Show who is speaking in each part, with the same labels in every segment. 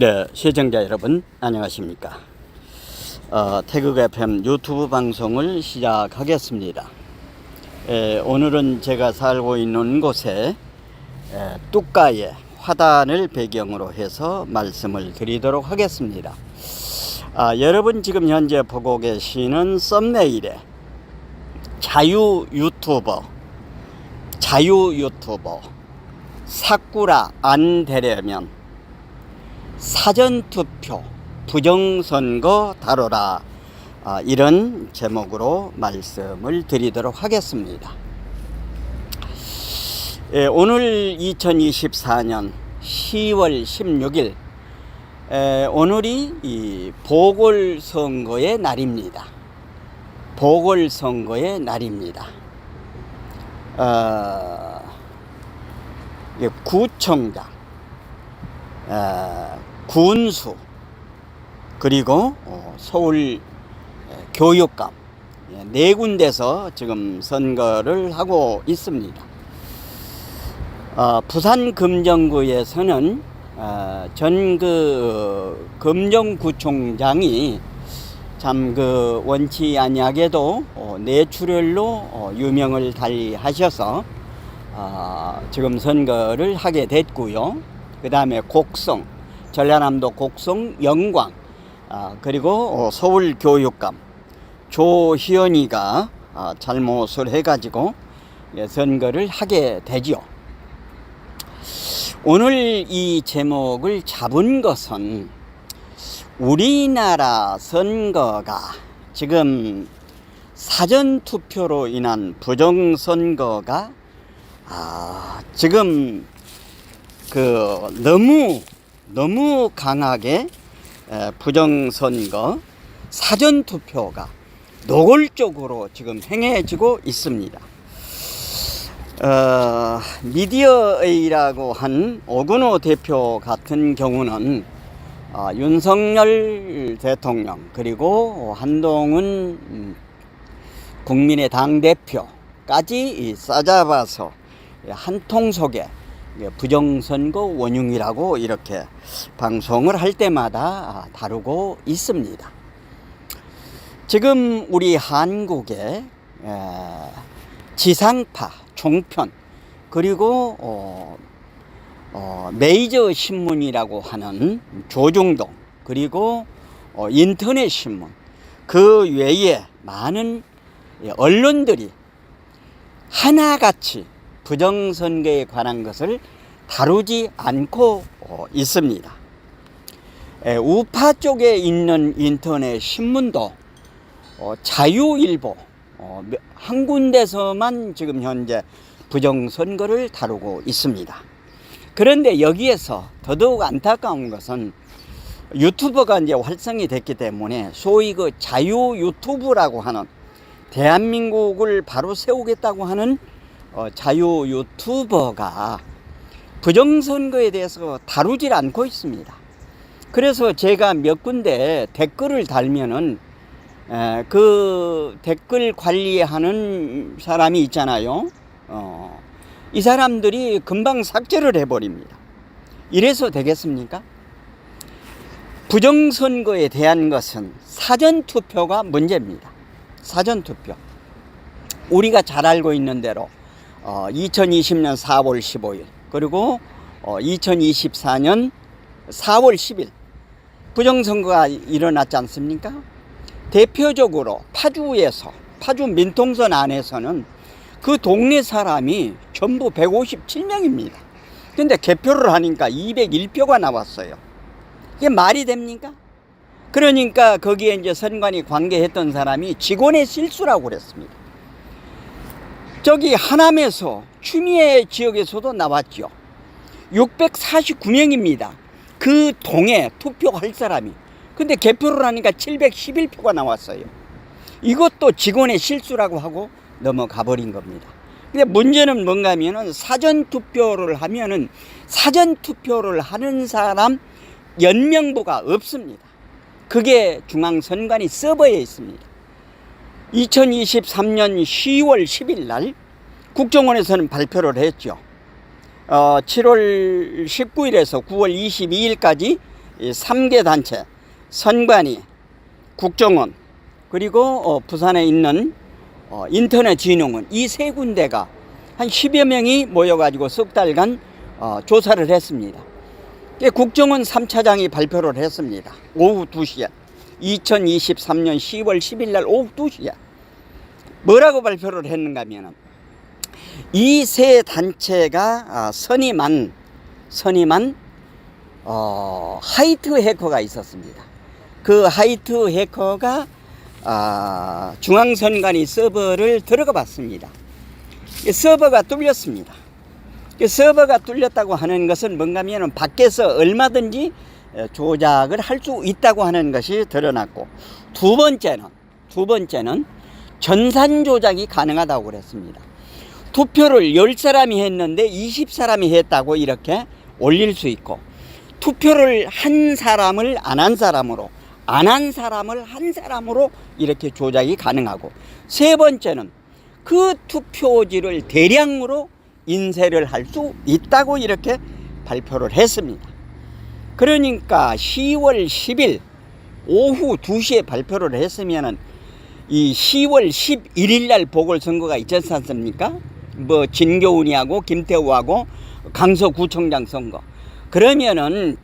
Speaker 1: 네, 시청자 여러분 안녕하십니까? 어, 태극 FM 유튜브 방송을 시작하겠습니다. 에, 오늘은 제가 살고 있는 곳에 에, 뚝가의 화단을 배경으로 해서 말씀을 드리도록 하겠습니다. 아, 여러분 지금 현재 보고 계시는 썸네일에 자유 유튜버, 자유 유튜버, 사쿠라 안 되려면 사전투표 부정선거 다뤄라 아, 이런 제목으로 말씀을 드리도록 하겠습니다. 예, 오늘 2024년 10월 16일 에, 오늘이 이 보궐선거의 날입니다. 보궐선거의 날입니다. 어, 예, 구청장, 어, 군수, 그리고 어, 서울 에, 교육감 예, 네 군데서 지금 선거를 하고 있습니다. 어, 부산 금정구에서는 어, 전그 금정구청장이 참 그 원치 아니하게도 어, 뇌출혈로 어, 유명을 달리하셔서 어, 지금 선거를 하게 됐고요. 그 다음에 곡성, 전라남도 곡성 영광, 아, 그리고 어, 서울 교육감 조희연이가 아, 잘못을 해가지고 예, 선거를 하게 되지요. 오늘 이 제목을 잡은 것은 우리나라 선거가 지금 사전투표로 인한 부정선거가 아, 지금 그 너무 너무 강하게 에, 부정선거 사전 투표가 노골적으로 지금 행해지고 있습니다. 어, 미디어A라고 한 오근호 대표 같은 경우는 어, 윤석열 대통령 그리고 한동훈 음, 국민의 당 대표까지 싸잡아서 한 통 속에 부정선거 원흉이라고 이렇게 방송을 할 때마다 다루고 있습니다. 지금 우리 한국에 지상파, 종편, 그리고 어, 어, 메이저 신문이라고 하는 조중동, 그리고 어, 인터넷 신문, 그 외에 많은 언론들이 하나같이 부정선거에 관한 것을 다루지 않고 어, 있습니다. 에, 우파 쪽에 있는 인터넷 신문도 어, 자유일보 어, 몇- 한 군데서만 지금 현재 부정선거를 다루고 있습니다. 그런데 여기에서 더더욱 안타까운 것은 유튜버가 이제 활성이 됐기 때문에 소위 그 자유 유튜브라고 하는 대한민국을 바로 세우겠다고 하는 어, 자유 유튜버가 부정선거에 대해서 다루질 않고 있습니다. 그래서 제가 몇 군데 댓글을 달면은 에, 그 댓글 관리하는 사람이 있잖아요. 어, 이 사람들이 금방 삭제를 해버립니다. 이래서 되겠습니까? 부정선거에 대한 것은 사전투표가 문제입니다. 사전투표. 우리가 잘 알고 있는 대로 어, 2020년 4월 15일 그리고 어, 2024년 4월 10일 부정선거가 일어났지 않습니까? 대표적으로 파주에서 파주 민통선 안에서는 그 동네 사람이 전부 157명입니다. 근데 개표를 하니까 201표가 나왔어요. 이게 말이 됩니까? 그러니까 거기에 이제 선관위 관계했던 사람이 직원의 실수라고 그랬습니다. 저기 하남에서 추미애 지역에서도 나왔죠. 649명입니다. 그 동에 투표할 사람이. 근데 개표를 하니까 711표가 나왔어요. 이것도 직원의 실수라고 하고 넘어가 버린 겁니다. 근데 문제는 뭔가 하면은 사전 투표를 하면은 사전 투표를 하는 사람 연명부가 없습니다. 그게 중앙선관위 서버에 있습니다. 2023년 10월 10일 날 국정원에서는 발표를 했죠. 어, 7월 19일에서 9월 22일까지 이 3개 단체, 선관위, 국정원, 그리고 어, 부산에 있는 어, 인터넷 진흥원 이 세 군데가 한 10여 명이 모여가지고 석 달간 어, 조사를 했습니다. 예, 국정원 3차장이 발표를 했습니다. 오후 2시에. 2023년 10월 10일 날 오후 2시에. 뭐라고 발표를 했는가 하면은 이세 단체가 아, 선임한 선임한 어, 하이트 해커가 있었습니다. 그 하이트 해커가 아, 중앙선관위 서버를 들어가 봤습니다. 이 서버가 뚫렸습니다. 이 서버가 뚫렸다고 하는 것은 뭔가 하면 밖에서 얼마든지 어, 조작을 할 수 있다고 하는 것이 드러났고 두 번째는 두 번째는 전산 조작이 가능하다고 그랬습니다. 투표를 10사람이 했는데 20사람이 했다고 이렇게 올릴 수 있고 투표를 한 사람을 안 한 사람으로 안 한 사람을 한 사람으로 이렇게 조작이 가능하고 세 번째는 그 투표지를 대량으로 인쇄를 할 수 있다고 이렇게 발표를 했습니다. 그러니까 10월 10일 오후 2시에 발표를 했으면은 이 10월 11일 날 보궐선거가 있지 않습니까? 뭐 진교훈이하고 김태우하고 강서구청장 선거. 그러면은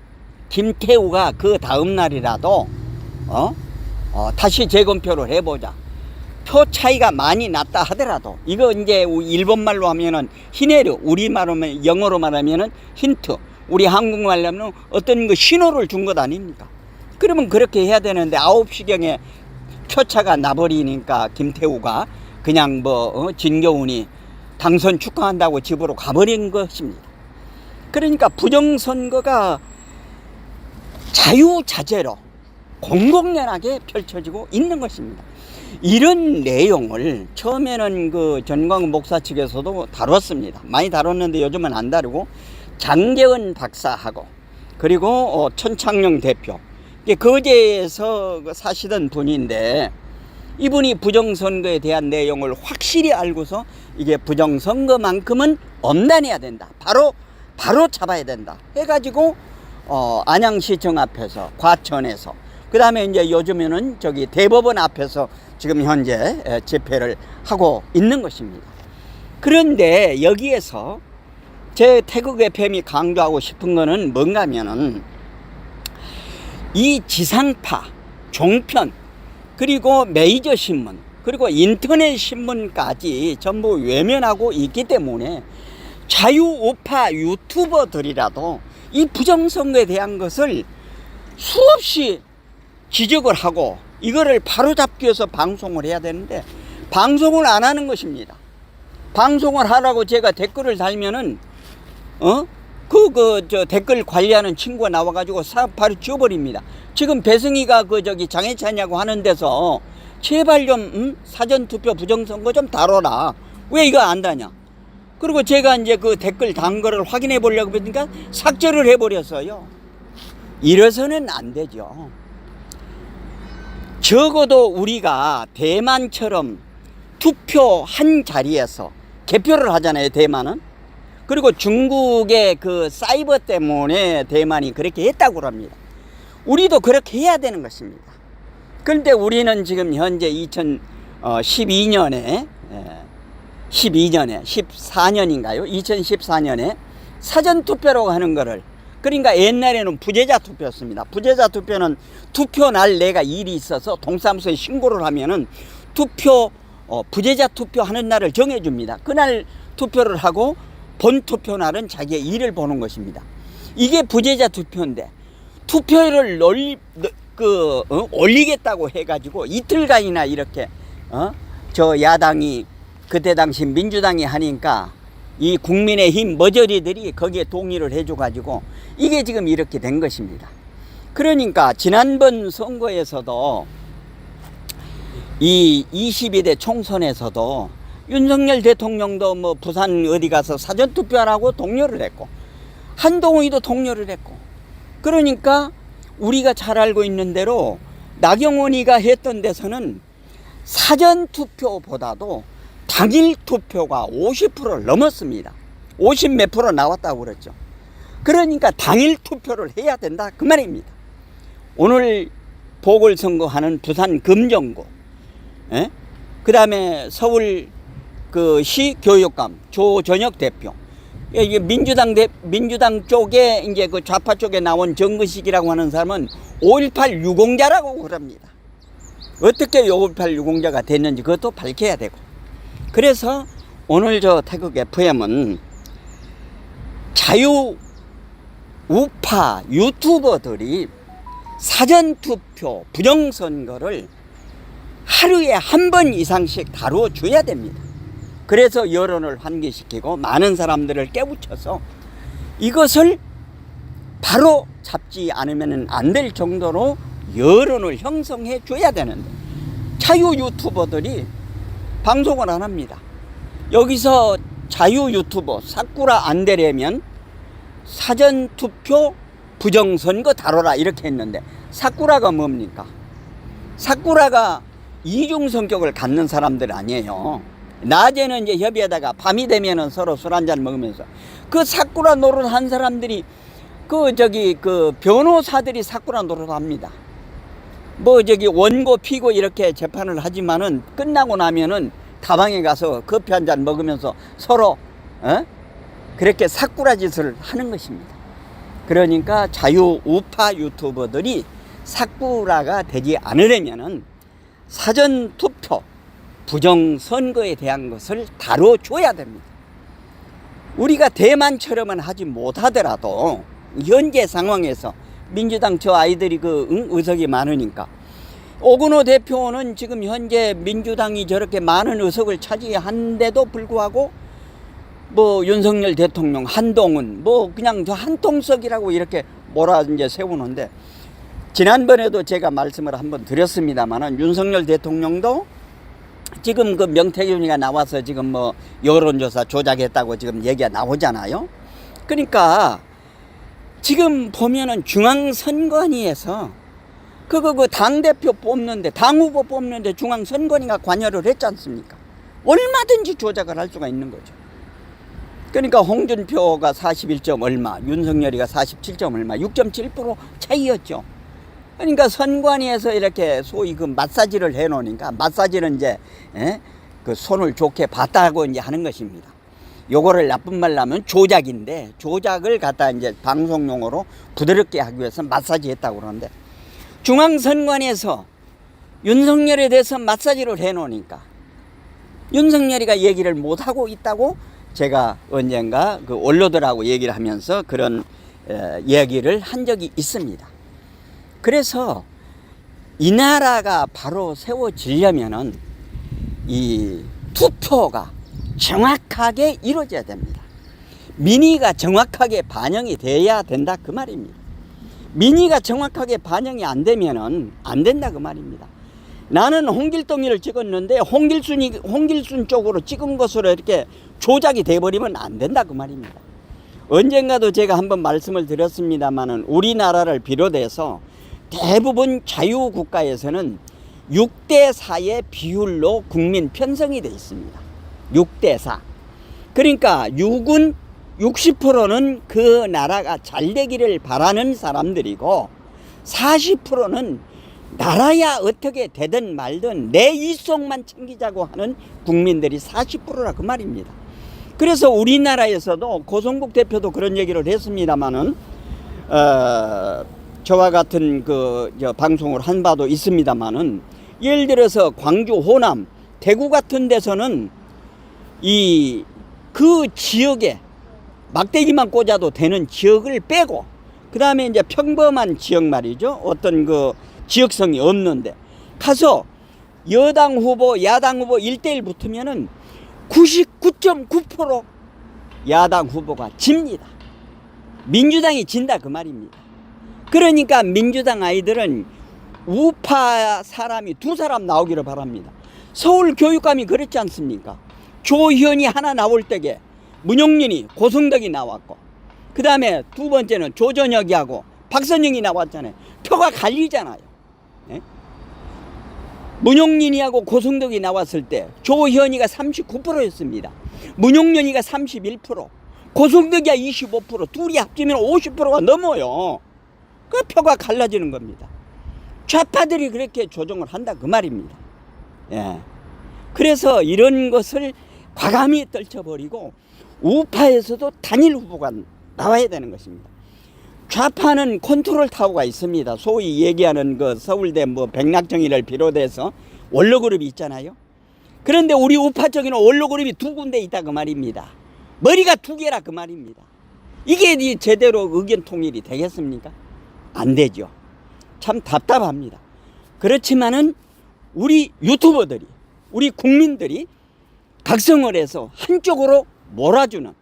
Speaker 1: 김태우가 그 다음 날이라도 어? 어 다시 재검표를 해보자. 표 차이가 많이 났다 하더라도 이거 이제 일본 말로 하면은 히네르 우리 말하면 영어로 말하면은 힌트 우리 한국말로 하면 어떤 그 신호를 준 것 아닙니까? 그러면 그렇게 해야 되는데 9시경에 표차가 나버리니까 김태우가 그냥 뭐 어, 진교훈이 당선 축하한다고 집으로 가버린 것입니다. 그러니까 부정선거가 자유자재로 공공연하게 펼쳐지고 있는 것입니다. 이런 내용을 처음에는 그 전광훈 목사 측에서도 다뤘습니다. 많이 다뤘는데 요즘은 안 다루고 장재원 박사하고 그리고 어, 천창영 대표 거제에서 그 사시던 분인데 이분이 부정선거에 대한 내용을 확실히 알고서 이게 부정선거만큼은 엄단해야 된다. 바로 바로 잡아야 된다. 해가지고 어, 안양시청 앞에서 과천에서 그 다음에 이제 요즘에는 저기 대법원 앞에서 지금 현재 에, 집회를 하고 있는 것입니다. 그런데 여기에서 제 태국 FM이 강조하고 싶은 거는 뭔가 하면은 이 지상파, 종편, 그리고 메이저 신문, 그리고 인터넷 신문까지 전부 외면하고 있기 때문에 자유우파 유튜버들이라도 이 부정선거에 대한 것을 수없이 지적을 하고 이거를 바로잡기 위해서 방송을 해야 되는데 방송을 안 하는 것입니다. 방송을 하라고 제가 댓글을 달면은 어? 그, 그, 저, 댓글 관리하는 친구가 나와가지고 사, 바로 지워버립니다. 지금 배승희가 그, 저기, 장애찬이라고 하는 데서 제발 좀, 음? 사전투표 부정선거 좀 다뤄라. 왜 이거 안 다냐? 그리고 제가 이제 그 댓글 단 거를 확인해 보려고 그러니까 삭제를 해버렸어요. 이래서는 안 되죠. 적어도 우리가 대만처럼 투표 한 자리에서 개표를 하잖아요, 대만은. 그리고 중국의 그 사이버 때문에 대만이 그렇게 했다고 합니다. 우리도 그렇게 해야 되는 것입니다. 그런데 우리는 지금 현재 2012년에 12년에 14년인가요? 2014년에 사전 투표라고 하는 거를 그러니까 옛날에는 부재자 투표였습니다. 부재자 투표는 투표 날 내가 일이 있어서 동사무소에 신고를 하면은 투표 어, 부재자 투표하는 날을 정해줍니다. 그날 투표를 하고 본 투표 날은 자기의 일을 보는 것입니다. 이게 부재자 투표인데 투표를 널, 그, 어? 올리겠다고 해가지고 이틀간이나 이렇게 어? 저 야당이 그때 당시 민주당이 하니까 이 국민의힘 머저리들이 거기에 동의를 해줘가지고 이게 지금 이렇게 된 것입니다. 그러니까 지난번 선거에서도 이 22대 총선에서도 윤석열 대통령도 뭐 부산 어디 가서 사전투표하라고 독려를 했고 한동훈이도 독려를 했고 그러니까 우리가 잘 알고 있는 대로 나경원이가 했던 데서는 사전투표보다도 당일 투표가 50%를 넘었습니다. 50 몇 프로 나왔다고 그랬죠. 그러니까 당일 투표를 해야 된다 그 말입니다. 오늘 보궐선거하는 부산 금정구, 예? 그 다음에 서울 그 시 교육감 조전혁 대표, 예, 이게 민주당 대, 민주당 쪽에 이제 그 좌파 쪽에 나온 정근식이라고 하는 사람은 5.18 유공자라고 그럽니다. 어떻게 5.18 유공자가 됐는지 그것도 밝혀야 되고. 그래서 오늘 저 태극 FM은 자유 우파 유튜버들이 사전투표 부정선거를 하루에 한 번 이상씩 다뤄줘야 됩니다. 그래서 여론을 환기시키고 많은 사람들을 깨우쳐서 이것을 바로 잡지 않으면 안 될 정도로 여론을 형성해 줘야 되는데 자유 유튜버들이 방송을 안 합니다. 여기서 자유 유튜버 사쿠라 안 되려면 사전 투표 부정선거 다뤄라 이렇게 했는데 사쿠라가 뭡니까? 사쿠라가 이중 성격을 갖는 사람들 아니에요. 낮에는 이제 협의하다가 밤이 되면은 서로 술 한 잔 먹으면서 그 사쿠라 노릇 한 사람들이 그 저기 그 변호사들이 사쿠라 노릇 합니다. 뭐 저기 원고 피고 이렇게 재판을 하지만은 끝나고 나면은 다방에 가서 커피 한 잔 먹으면서 서로 어? 그렇게 사쿠라 짓을 하는 것입니다. 그러니까 자유 우파 유튜버들이 사쿠라가 되지 않으려면은 사전 투표 부정 선거에 대한 것을 다뤄줘야 됩니다. 우리가 대만처럼은 하지 못하더라도 현재 상황에서 민주당 저 아이들이 그 응? 의석이 많으니까 오근호 대표는 지금 현재 민주당이 저렇게 많은 의석을 차지한데도 불구하고 뭐 윤석열 대통령 한동훈 뭐 그냥 저 한통석이라고 이렇게 몰아 이제 세우는데 지난번에도 제가 말씀을 한번 드렸습니다만은 윤석열 대통령도 지금 그 명태균이가 나와서 지금 뭐 여론조사 조작했다고 지금 얘기가 나오잖아요. 그러니까 지금 보면은 중앙선관위에서 그거 그 당대표 뽑는데 당 후보 뽑는데 중앙선관위가 관여를 했지 않습니까? 얼마든지 조작을 할 수가 있는 거죠. 그러니까 홍준표가 41점 얼마, 윤석열이가 47점 얼마, 6.7% 차이였죠. 그러니까 선관위에서 이렇게 소위 그 마사지를 해 놓으니까 마사지는 이제 예? 그 손을 좋게 봤다고 이제 하는 것입니다. 요거를 나쁜 말로 하면 조작인데 조작을 갖다 이제 방송 용어로 부드럽게 하기 위해서 마사지 했다고 그러는데 중앙선관위에서 윤석열에 대해서 마사지를 해 놓으니까 윤석열이가 얘기를 못 하고 있다고 제가 언젠가 그 원로들하고 얘기를 하면서 그런 에, 얘기를 한 적이 있습니다. 그래서 이 나라가 바로 세워지려면은 이 투표가 정확하게 이루어져야 됩니다. 민의가 정확하게 반영이 돼야 된다 그 말입니다. 민의가 정확하게 반영이 안 되면은 안 된다 그 말입니다. 나는 홍길동이를 찍었는데 홍길순이 홍길순 쪽으로 찍은 것으로 이렇게 조작이 돼 버리면 안 된다 그 말입니다. 언젠가도 제가 한번 말씀을 드렸습니다만은 우리나라를 비롯해서 대부분 자유 국가에서는 6대 4의 비율로 국민 편성이 돼 있습니다. 6대 4. 그러니까 6은 60%는 그 나라가 잘 되기를 바라는 사람들이고 40%는 나라야 어떻게 되든 말든 내 이속만 챙기자고 하는 국민들이 40%라 그 말입니다. 그래서 우리나라에서도 고성국 대표도 그런 얘기를 했습니다마는 어, 저와 같은 그저 방송을 한 바도 있습니다마는 예를 들어서 광주, 호남, 대구 같은 데서는 이 그 지역에 막대기만 꽂아도 되는 지역을 빼고 그 다음에 이제 평범한 지역 말이죠. 어떤 그 지역성이 없는데 가서 여당 후보, 야당 후보 1대1 붙으면은 99.9% 야당 후보가 집니다. 민주당이 진다 그 말입니다. 그러니까 민주당 아이들은 우파 사람이 두 사람 나오기를 바랍니다. 서울 교육감이 그랬지 않습니까? 조현이 하나 나올 때게 문용린이 고성덕이 나왔고 그 다음에 두 번째는 조전혁이하고 박선영이 나왔잖아요. 표가 갈리잖아요. 예? 문용린이하고 고성덕이 나왔을 때 조현이가 39%였습니다. 문용련이가 31%, 고성덕이가 25%, 둘이 합치면 50%가 넘어요. 그 표가 갈라지는 겁니다. 좌파들이 그렇게 조종을 한다 그 말입니다. 예. 그래서 이런 것을 과감히 떨쳐버리고 우파에서도 단일 후보가 나와야 되는 것입니다. 좌파는 컨트롤 타워가 있습니다. 소위 얘기하는 그 서울대 뭐 백낙정이를 비롯해서 원로그룹이 있잖아요. 그런데 우리 우파 쪽에는 원로그룹이 두 군데 있다 그 말입니다. 머리가 두 개라 그 말입니다. 이게 이 제대로 의견 통일이 되겠습니까? 안 되죠. 참 답답합니다. 그렇지만은 우리 유튜버들이 우리 국민들이 각성을 해서 한쪽으로 몰아주는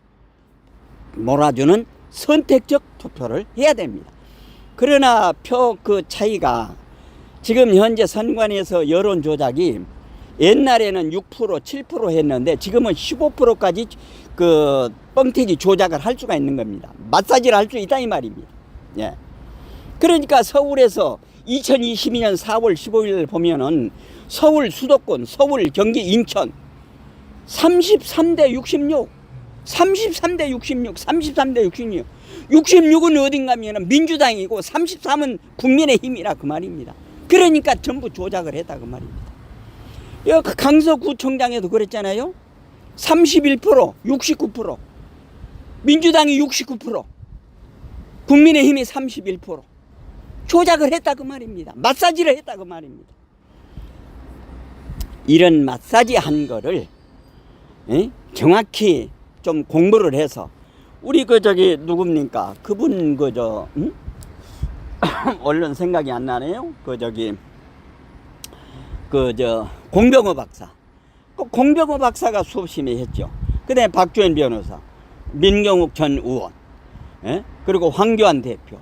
Speaker 1: 몰아주는 선택적 투표를 해야 됩니다. 그러나 표 그 차이가 지금 현재 선관위에서 여론 조작이 옛날에는 6% 7% 했는데 지금은 15%까지 그 뻥튀기 조작을 할 수가 있는 겁니다. 마사지를 할 수 있다 이 말입니다. 예. 그러니까 서울에서 2022년 4월 15일 보면은 서울 수도권, 서울, 경기, 인천 33대 66, 33대 66, 33대 66. 66은 어딘가 하면 민주당이고 33은 국민의 힘이라 그 말입니다. 그러니까 전부 조작을 했다 그 말입니다. 여기 강서구청장에도 그랬잖아요. 31%, 69%. 민주당이 69%. 국민의힘이 31%. 조작을 했다 그 말입니다. 마사지를 했다 그 말입니다. 이런 마사지 한 거를 에? 정확히 좀 공부를 해서 우리 그 저기 누굽니까 그분 그저 응? 얼른 생각이 안 나네요 그 저기 그 저 공병호 박사 그 공병호 박사가 수업심에 했죠 그다음에 박주현 변호사 민경욱 전 의원 예? 그리고 황교안 대표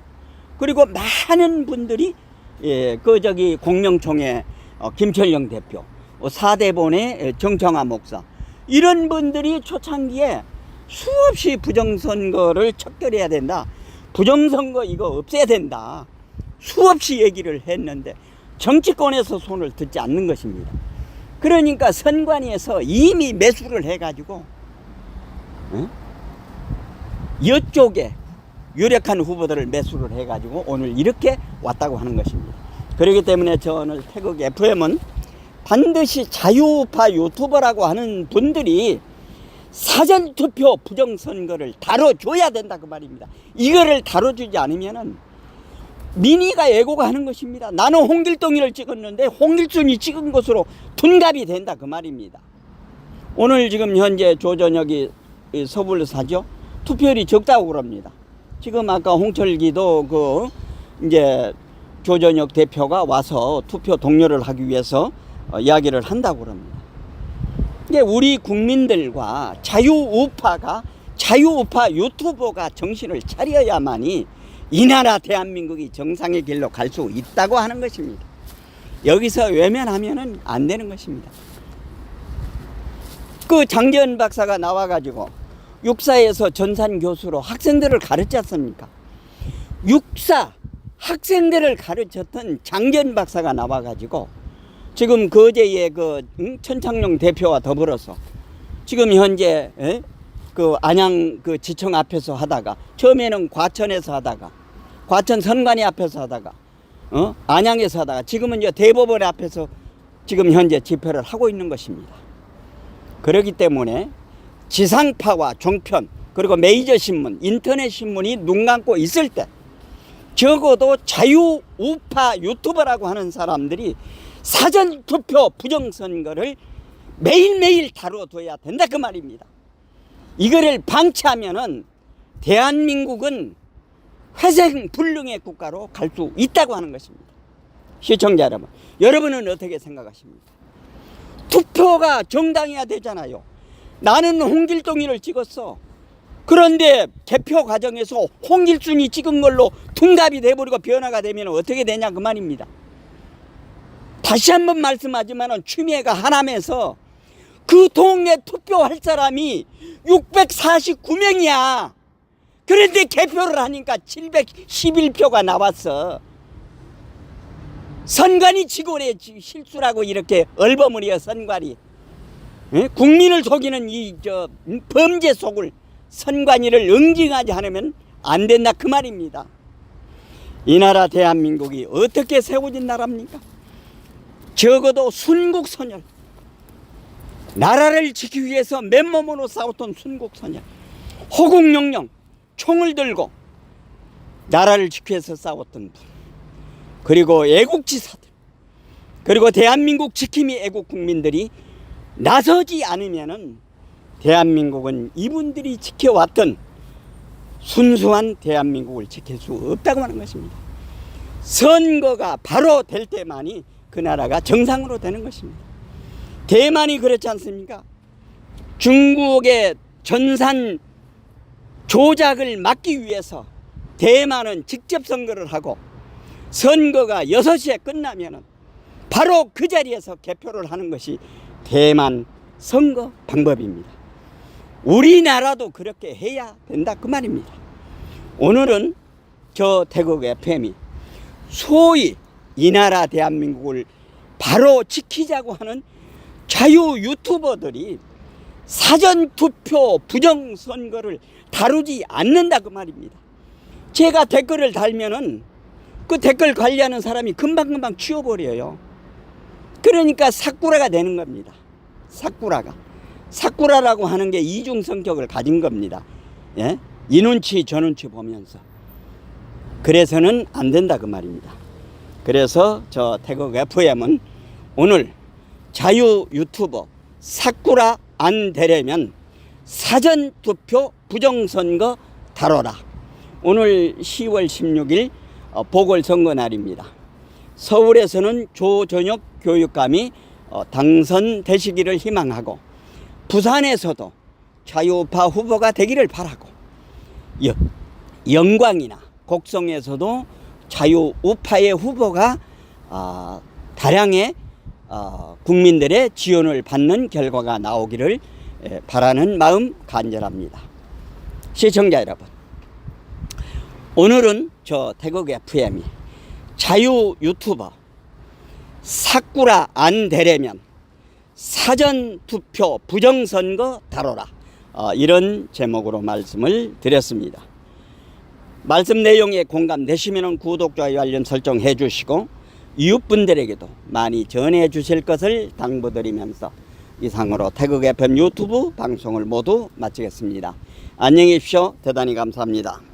Speaker 1: 그리고 많은 분들이 예, 그 저기 공명총회 어, 김철영 대표 어, 사대본의 정청화 목사 이런 분들이 초창기에 수없이 부정선거를 척결해야 된다. 부정선거 이거 없애야 된다. 수없이 얘기를 했는데 정치권에서 손을 듣지 않는 것입니다. 그러니까 선관위에서 이미 매수를 해가지고 응? 이쪽에 유력한 후보들을 매수를 해가지고 오늘 이렇게 왔다고 하는 것입니다. 그렇기 때문에 저는 태극 FM은 반드시 자유우파 유튜버라고 하는 분들이 사전투표 부정선거를 다뤄줘야 된다 그 말입니다. 이거를 다뤄주지 않으면은 민의가 예고가 하는 것입니다. 나는 홍길동이를 찍었는데 홍길순이 찍은 것으로 둔갑이 된다 그 말입니다. 오늘 지금 현재 조전혁이 이 서울사죠 투표율이 적다고 그럽니다. 지금 아까 홍철기도 그 이제 조전혁 대표가 와서 투표 동료를 하기 위해서 어, 이야기를 한다고 그럽니다. 이게 우리 국민들과 자유우파가 자유우파 유튜버가 정신을 차려야만이 이 나라 대한민국이 정상의 길로 갈 수 있다고 하는 것입니다. 여기서 외면하면은 안 되는 것입니다. 그 장재현 박사가 나와가지고 육사에서 전산 교수로 학생들을 가르쳤지 않습니까? 육사 학생들을 가르쳤던 장재현 박사가 나와가지고 지금 거제의 그 응? 천창룡 대표와 더불어서 지금 현재 에? 그 안양 그 지청 앞에서 하다가 처음에는 과천에서 하다가 과천 선관위 앞에서 하다가 어? 안양에서 하다가 지금은 이제 대법원 앞에서 지금 현재 집회를 하고 있는 것입니다. 그렇기 때문에 지상파와 종편 그리고 메이저 신문, 인터넷 신문이 눈 감고 있을 때 적어도 자유 우파 유튜버라고 하는 사람들이 사전 투표 부정 선거를 매일매일 다뤄둬야 된다 그 말입니다. 이거를 방치하면은 대한민국은 회생 불능의 국가로 갈 수 있다고 하는 것입니다. 시청자 여러분, 여러분은 어떻게 생각하십니까? 투표가 정당해야 되잖아요. 나는 홍길동이를 찍었어. 그런데 개표 과정에서 홍길순이 찍은 걸로 둔갑이 돼버리고 변화가 되면 어떻게 되냐 그 말입니다. 다시 한번 말씀하지만 추미애가 하남에서 그 동네 투표할 사람이 649명이야. 그런데 개표를 하니까 711표가 나왔어. 선관위 직원의 실수라고 이렇게 얼버무려 선관위. 예? 국민을 속이는 이 저 범죄 속을 선관위를 응징하지 않으면 안 된다 그 말입니다. 이 나라 대한민국이 어떻게 세워진 나라입니까? 적어도 순국선열 나라를 지키기 위해서 맨몸으로 싸웠던 순국선열 호국영령 총을 들고 나라를 지키기 위해서 싸웠던 분 그리고 애국지사들 그리고 대한민국 지킴이 애국 국민들이 나서지 않으면은 대한민국은 이분들이 지켜왔던 순수한 대한민국을 지킬 수 없다고 하는 것입니다. 선거가 바로 될 때만이 그 나라가 정상으로 되는 것입니다. 대만이 그렇지 않습니까? 중국의 전산 조작을 막기 위해서 대만은 직접 선거를 하고 선거가 6시에 끝나면은 바로 그 자리에서 개표를 하는 것이 대만 선거 방법입니다. 우리나라도 그렇게 해야 된다 그 말입니다. 오늘은 저 태국 FM이 소위 이 나라 대한민국을 바로 지키자고 하는 자유 유튜버들이 사전 투표 부정 선거를 다루지 않는다 그 말입니다. 제가 댓글을 달면은 그 댓글 관리하는 사람이 금방금방 치워버려요. 그러니까 사쿠라가 되는 겁니다. 사쿠라가. 사쿠라라고 하는 게 이중 성격을 가진 겁니다. 예? 이 눈치 저 눈치 보면서. 그래서는 안 된다 그 말입니다. 그래서 저 태국 FM은 오늘 자유 유튜버 사쿠라 안 되려면 사전 투표 부정선거 다뤄라. 오늘 10월 16일 어, 보궐선거 날입니다. 서울에서는 조전혁 교육감이 어, 당선되시기를 희망하고 부산에서도 자유파 후보가 되기를 바라고 여- 영광이나 곡성에서도 자유우파의 후보가 아, 다량의 어, 국민들의 지원을 받는 결과가 나오기를 에, 바라는 마음 간절합니다. 시청자 여러분, 오늘은 저 태국 FM이 자유 유튜버 사쿠라 안 되려면 사전 투표 부정선거 다뤄라 어, 이런 제목으로 말씀을 드렸습니다. 말씀 내용에 공감되시면 구독, 좋아요, 알림 설정해 주시고 이웃분들에게도 많이 전해 주실 것을 당부드리면서 이상으로 태극 FM 유튜브 방송을 모두 마치겠습니다. 안녕히 계십시오. 대단히 감사합니다.